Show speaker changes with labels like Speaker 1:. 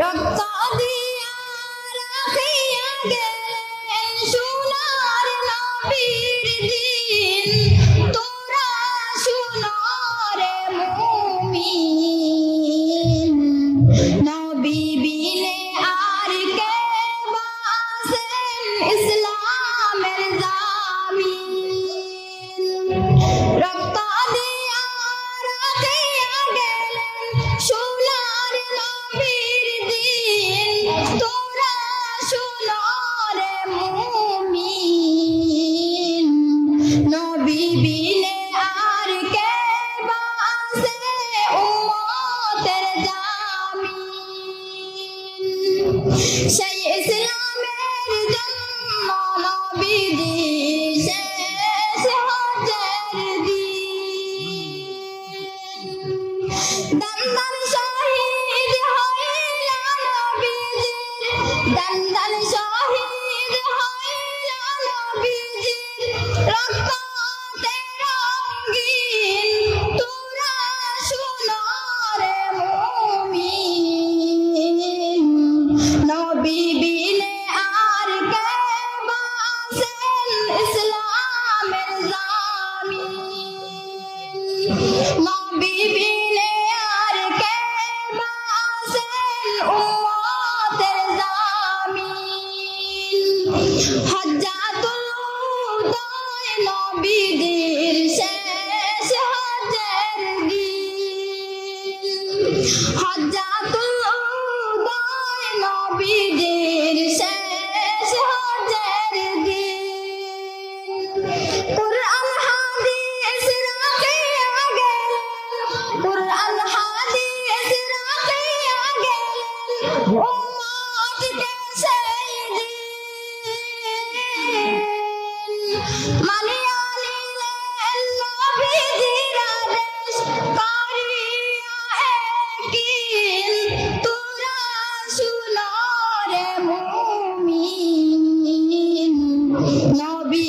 Speaker 1: এক Then হাজাতুল উদায় নবীদের শেষ হাজার গিল মুমিন। নবী